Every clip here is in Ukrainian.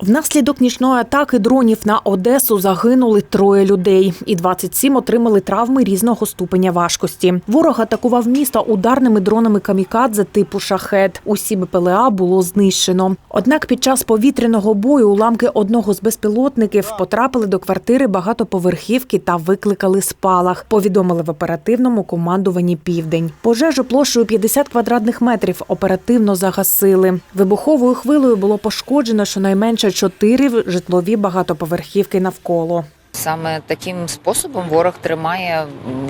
Внаслідок нічної атаки дронів на Одесу загинули троє людей, і 27 отримали травми різного ступеня важкості. Ворог атакував місто ударними дронами камікадзе типу шахет. Усі БПЛА було знищено. Однак під час повітряного бою уламки одного з безпілотників потрапили до квартири багатоповерхівки та викликали спалах. Повідомили в оперативному командуванні Південь. Пожежу площею 50 квадратних метрів оперативно загасили. Вибуховою хвилею було пошкоджено щонайменше чотири житлові багатоповерхівки навколо. Саме таким способом ворог тримає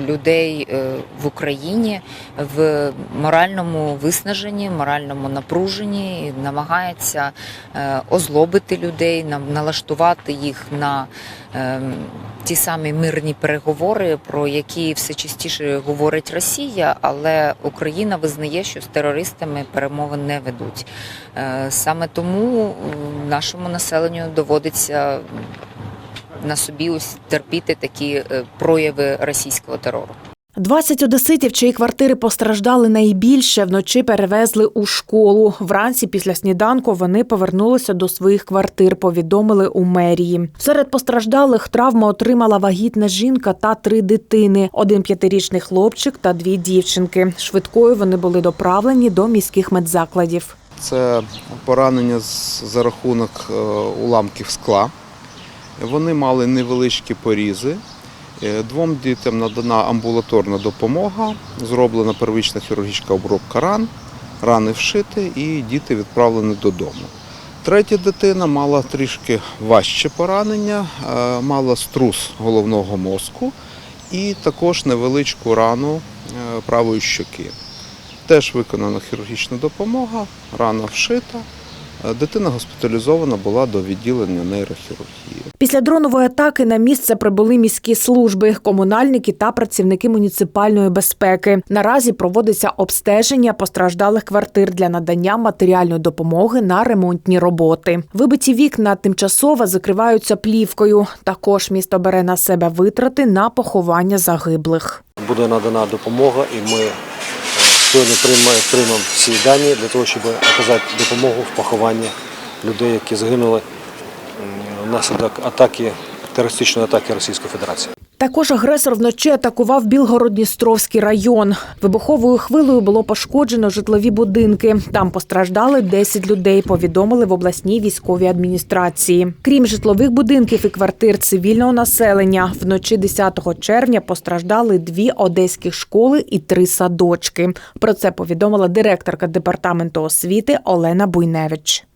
людей е, в Україні в моральному виснаженні, моральному напруженні, і намагається е, озлобити людей, налаштувати їх на е, ті самі мирні переговори, про які все частіше говорить Росія, але Україна визнає, що з терористами перемови не ведуть. Саме тому нашому населенню доводиться на собі ось терпіти такі е, прояви російського терору. 20 одеситів, чиї квартири постраждали найбільше, вночі перевезли у школу. Вранці після сніданку вони повернулися до своїх квартир, повідомили у мерії. Серед постраждалих травми отримала вагітна жінка та три дитини: один п'ятирічний хлопчик та дві дівчинки. Швидкою вони були доправлені до міських медзакладів. Це поранення з- за рахунок е, уламків скла. Вони мали невеличкі порізи. Е, Двом дітям надана амбулаторна допомога, зроблена первична хірургічна обробка ран, рани вшити і діти відправлені додому. Третя дитина мала трішки важче поранення, е, мала струс головного мозку і також невеличку рану е, правої щоки. Теж виконана хірургічна допомога, рана вшита. Е, Дитина госпіталізована була до відділення нейрохірургії. Після дронової атаки на місце прибули міські служби, комунальники та працівники муніципальної безпеки. Наразі проводиться обстеження постраждалих квартир для надання матеріальної допомоги на ремонтні роботи. Вибиті вікна тимчасово закриваються плівкою. Також місто бере на себе витрати на поховання загиблих. буде надана допомога, і ми сьогодні приймемо всі дані для того, щоб оказати допомогу в похованні людей, які загинули внаслідок атаки терористичної атаки Російської Федерації. Також агресор вночі атакував Білгород-Дністровський район. Вибуховою хвилею було пошкоджено житлові будинки. Там постраждали 10 людей. Повідомили в обласній військовій адміністрації. Крім житлових будинків і квартир цивільного населення, вночі 10 червня постраждали дві одеські школи і три садочки. Про це повідомила директорка департаменту освіти Олена Буйневич.